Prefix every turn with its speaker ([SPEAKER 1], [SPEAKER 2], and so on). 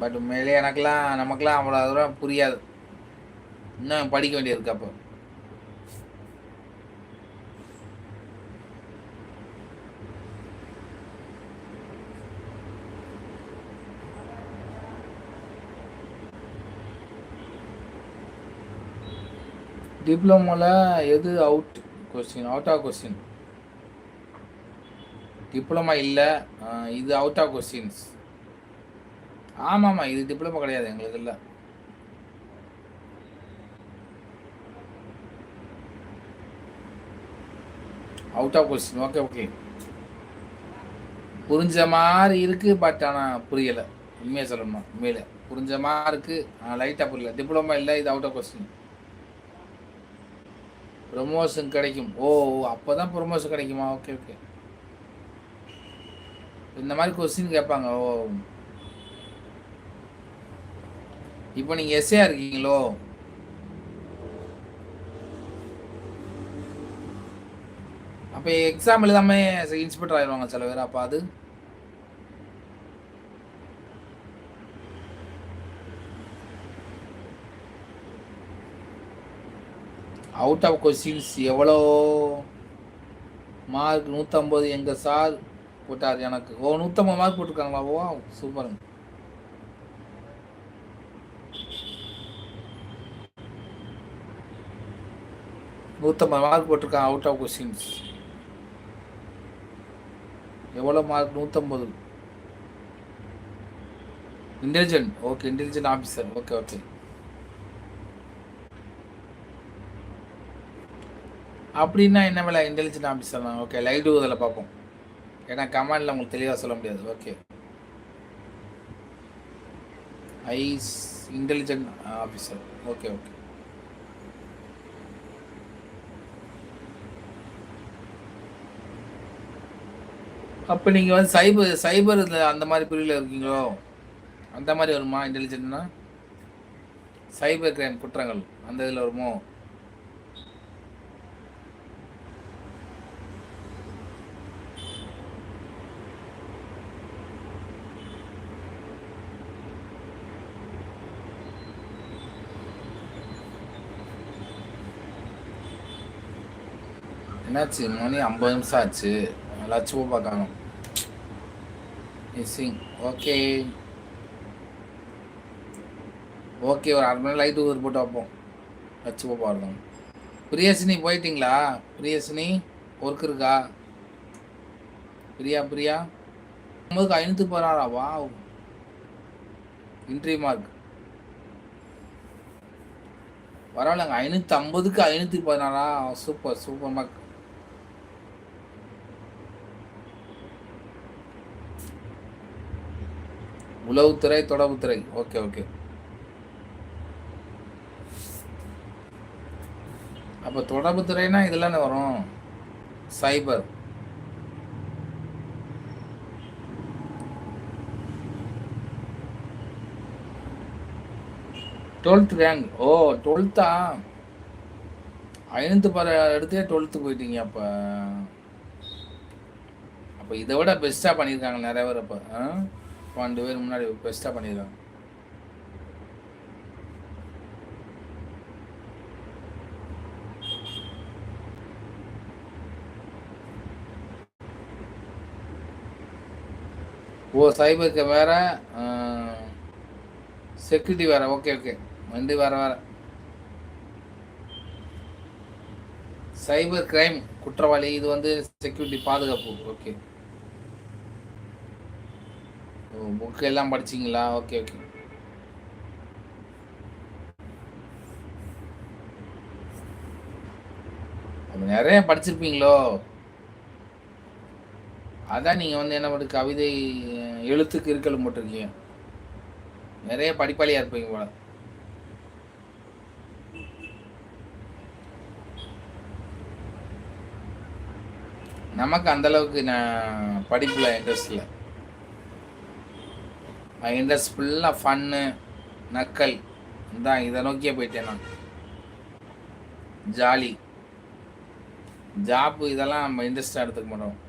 [SPEAKER 1] But மேலே எனக்கெல்லாம் நமக்கெல்லாம் அவ்வளோ தூரம் புரியாது. இன்னும் படிக்க வேண்டியிருக்கு அப்போ. டிப்ளமோவில் எது out question out of question diploma இல்லை இது அவுட் ஆஃப் கொஸ்டின்ஸ் ஆமாம் ஆமாம் இது டிப்ளமோ கிடையாது எங்களுக்கு இல்லை. Out of question okay okay புரிஞ்ச மாதிரி இருக்குது பட் ஆனால் புரியலை. உண்மையை சொல்லணும்? உண்மையில். புரிஞ்ச மாதிரி இருக்குது ஆனால் லைட்டாக புரியல. டிப்ளமா இல்லை இது அவுட் ஆஃப் கொஸ்டின் ப்ரொமோஷன் கிடைக்கும். ஓ அப்போ தான் ப்ரொமோஷன் கிடைக்குமா? ஓகே ஓகே இந்த மாதிரி கொஸ்டின் கேட்பாங்க. ஓ இப்போ நீங்கள் எஸ்ஏயாக இருக்கீங்களோ? அப்போ எக்ஸாம் எழுதாமே இன்ஸ்பெக்டர் ஆயிடுவாங்க சில பேர். அப்போ அது? அவுட் ஆஃப் கொஸ்டின்ஸ் எவ்வளோ? மார்க் நூற்றம்பது எங்கள் சார் போட்டார் எனக்கு. ஓ நூற்றம்பது மார்க் போட்டிருக்காங்களா? ஓ சூப்பருங்க நூற்றம்பது மார்க் போட்டிருக்கான் அவுட் ஆஃப் கொஸ்டின்ஸ் எவ்வளோ மார்க் நூற்றம்பது intelligent okay intelligent officer okay okay அப்படின்னா என்ன வேலை? இன்டெலிஜென்ட் ஆஃபீஸர் தான். ஓகே லைட் இதில் பார்ப்போம். ஏன்னா கமாண்டில் உங்களுக்கு தெளிவாக சொல்ல முடியாது. ஓகே ஐஸ் இன்டெலிஜென்ட் ஆஃபீஸர் ஓகே ஓகே அப்போ நீங்கள் வந்து சைபர் சைபர் அந்த மாதிரி பிரிவில் இருக்கீங்களோ? அந்த மாதிரி வருமா இன்டெலிஜென்ட்னா சைபர் கிரைம் குற்றங்கள் அந்த இதில் வருமோ? என்னாச்சு மணி ஐம்பது நிமிஷம் ஆச்சு. லட்சம் பார்க்காங்க மிஸ்ஸிங் ஓகே ஓகே ஒரு அரை மணி நேரம் லைட் ஊர் போட்டு வைப்போம். லட்சம் பாருங்க பிரியசினி போயிட்டீங்களா? பிரியசினி ஒர்க் இருக்கா? பிரியா பிரியா? ஐம்பதுக்கு ஐநூற்றி போகிறாரா வா இன்ட்ரி மார்க் பரவாயில்லங்க ஐநூற்றி ஐம்பதுக்கு ஐநூற்றி பதினாறா? சூப்பர் சூப்பர் மார்க் உளவுத்துறை தொடர்புத்துறை. ஓகே ஓகே அப்போ தொடர்புத்துறைனா இதெல்லாம் வரும்? சைபர் டுவெல்த் ரேங்க் ஓ டுவெல்த்தா ஐநூத்து பர எடுத்தே டுவெல்த்து போயிட்டீங்க அப்போ. அப்போ இதை விட பெஸ்ட்டாக பண்ணியிருக்காங்க நிறைய பேர் அப்போ. ஆ? பன்னெண்டு பேர் முன்னாடி பெஸ்ட்டாக பண்ணியிருக்காங்க ஓ சைபருக்கு வேற செக்யூரிட்டி வேற. ஓகே ஓகே ரெண்டு வேற வேற. சைபர் கிரைம் குற்றவாளி இது வந்து செக்யூரிட்டி பாதுகாப்பு. ஓகே புக் எல்லாம் படிச்சிங்களா? ஓகே ஓகே நிறைய படிச்சிருப்பீங்களோ? அதான் நீங்கள் வந்து என்ன பண்ணு கவிதை எழுத்துக்கு இருக்கலும் போட்டிருக்கீங்க. நிறைய படிப்பாளியாக இருப்பீங்க போல. நமக்கு அந்த அளவுக்கு நான் படிப்பில் இன்ட்ரெஸ்ட் இல்லை. இன்ட்ரெஸ்ட் ஃபுல்லாக ஃபன்னு நக்கல். தான் இதை நோக்கியே போயிட்டேன் நான். ஜாலி. ஜாப்பு இதெல்லாம் நம்ம இன்ட்ரெஸ்டாக எடுத்துக்க மாட்டோம்.